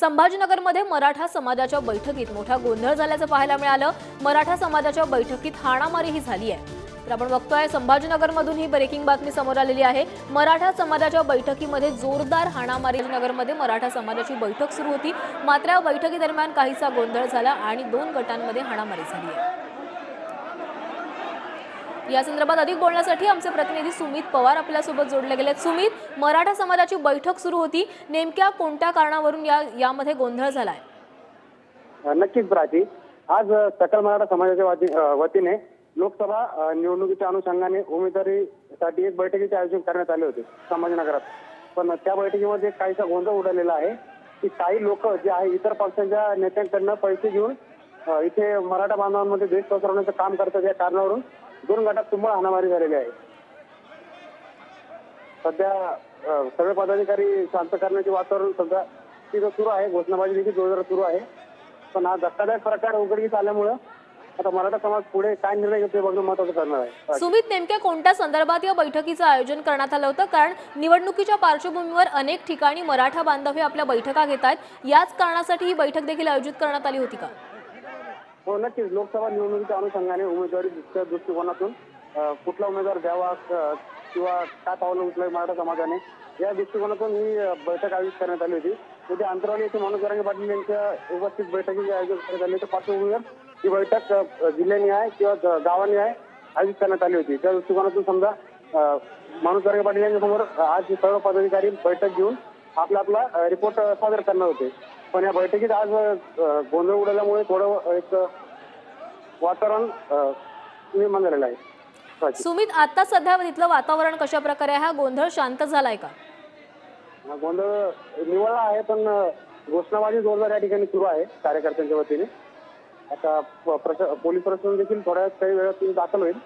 संभाजीनगरमध्ये मराठा समाजाच्या बैठकीत मोठा गोंधळ झाल्याचं पाहायला मिळालं. मराठा समाजाच्या बैठकीत हाणामारीही झाली आहे. तर आपण बघतोय संभाजीनगरमधून ही ब्रेकिंग बातमी समोर आलेली आहे. मराठा समाजाच्या बैठकीमध्ये जोरदार हाणामारी. नगरमध्ये मराठा समाजाची बैठक सुरू होती. मात्र या बैठकीदरम्यान काहीसा गोंधळ झाला आणि दोन गटांमध्ये हाणामारी झाली आहे. या संदर्भात अधिक बोलण्यासाठी आमचे प्रतिनिधी सुमित पवार आपल्यासोबत जोडले गेले सुमित मराठा समाजाची बैठक सुरू होती. नेमक्या कोणत्या कारणावरून या यामध्ये गोंधळ झालाय? नक्कीच प्राची आज सकल मराठा समाजाच्या वतीने लोकसभा निवडणुकीच्या अनुषंगाने उमेदवारीसाठी एक बैठकीचे आयोजन करण्यात आले होते संभाजीनगरात. पण त्या बैठकीमध्ये काहीसा गोंधळ उडालेला आहे की काही लोक जे आहे इतर पक्षांच्या नेत्यांकडनं पैसे घेऊन इथे मराठा बांधवांमध्ये देश पसरवण्याचं काम करतात या कारणावरून दोन गटात तुंबळ हाणामारी झालेली आहे. सध्या सगळे पदाधिकारी शांत करण्याचे वातावरण सध्या तिथं सुरू आहे. घोषणाबाजी देखील जोरदार सुरू आहे. पण हा धक्कादायक प्रकार उघडकीस आल्यामुळं आता मराठा समाज पुढे काय निर्णय घेतो बघणं महत्वाचं करणार आहे. सुमित नेमक्या कोणत्या संदर्भात या बैठकीचं आयोजन करण्यात आलं होतं? कारण निवडणुकीच्या पार्श्वभूमीवर अनेक ठिकाणी मराठा बांधव हे आपल्या बैठका घेत आहेत. याच कारणासाठी ही बैठक देखील आयोजित करण्यात आली होती का? हो नक्कीच. लोकसभा निवडणुकीच्या अनुषंगाने उमेदवारीच्या दृष्टिकोनातून कुठला उमेदवार द्यावा किंवा काय पावलं उचलावी मराठा समाजाने या दृष्टिकोनातून ही बैठक आयोजित करण्यात आली होती. उद्या अंतरावली येथे मनोज जरांगे पाटील यांच्या उपस्थित बैठकीचे आयोजन करण्यात आले. होते पार्श्वभूमीवर ही बैठक जिल्ह्यानिहाय जिल्ह्यानी आहे किंवा गावानिहाय गावांनी आहे आयोजित करण्यात आली होती. त्या दृष्टिकोनातून समजा मनोज जरांगे पाटील यांच्यासमोर आज सर्व पदाधिकारी बैठक घेऊन आपला आपला रिपोर्ट सादर करणार होते. पण या बैठकीत आज गोंधळ उडाल्यामुळे थोडं एक वातावरण निर्माण झालेलं आहे. सुमित आता सध्या तिथलं वातावरण कशा प्रकारे आहे? हा गोंधळ शांत झालाय का? गोंधळ निवळला आहे पण घोषणाबाजी जोरदार या ठिकाणी सुरू आहे कार्यकर्त्यांच्या वतीने. आता पोलीस प्रशासन देखील थोड्या काही वेळात दाखल होईल.